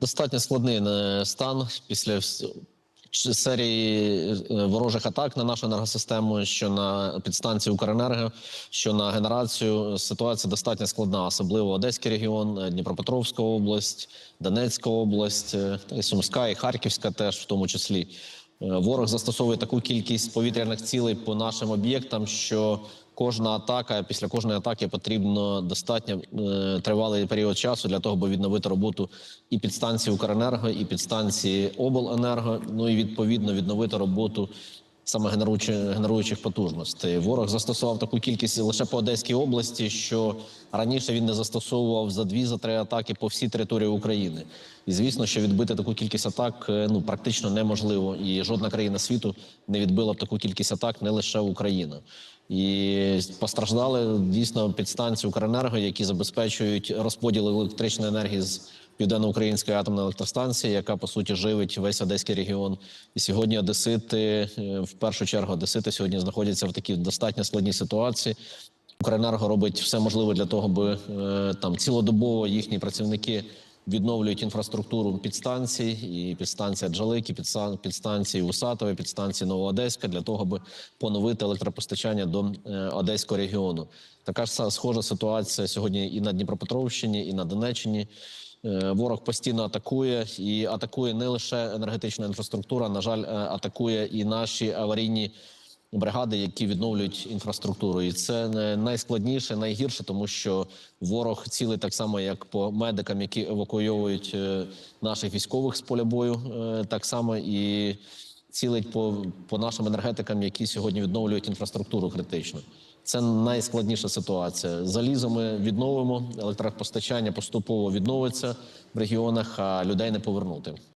Достатньо складний е, стан після серії е, ворожих атак на нашу енергосистему, що на підстанції Укренерго, що на генерацію. Ситуація достатньо складна, особливо Одеський регіон, е, Дніпропетровська область, Донецька область, та і Сумська і Харківська теж в тому числі. Е, Ворог застосовує таку кількість повітряних цілей по нашим об'єктам, що кожна атака після кожної атаки потрібно достатньо е, тривалий період часу для того, аби відновити роботу і підстанції Укренерго, і підстанції Обленерго. Ну і відповідно відновити роботу саме генеруючих, генеруючих потужностей. Ворог застосував таку кількість лише по Одеській області, що раніше він не застосовував за дві за три атаки по всій території України. І звісно, що відбити таку кількість атак е, ну практично неможливо, і жодна країна світу не відбила б таку кількість атак, не лише Україна. І постраждали дійсно підстанції Укренерго, які забезпечують розподіл електричної енергії з південноукраїнської атомної електростанції, яка по суті живить весь одеський регіон. І сьогодні одесити, е, в першу чергу, одесити сьогодні знаходяться в такій достатньо складній ситуації. Укренерго робить все можливе для того, аби е, там цілодобово їхні працівники відновлюють інфраструктуру підстанцій, і підстанція Джалики, підстан- підстанції Усатове, підстанції Новоодеська для того, аби поновити електропостачання до е, Одеського регіону. Така ж схожа ситуація сьогодні і на Дніпропетровщині, і на Донеччині. Е, Ворог постійно атакує і атакує не лише енергетична інфраструктура, на жаль, е, атакує і наші аварійні бригади, які відновлюють інфраструктуру, і це не найскладніше, найгірше, тому що ворог цілий так само, як по медикам, які евакуйовують е, наших військових з поля бою, е, так само і цілить по, по нашим енергетикам, які сьогодні відновлюють інфраструктуру критично. Це найскладніша ситуація. Залізо ми відновимо, електропостачання поступово відновиться в регіонах, а людей не повернути.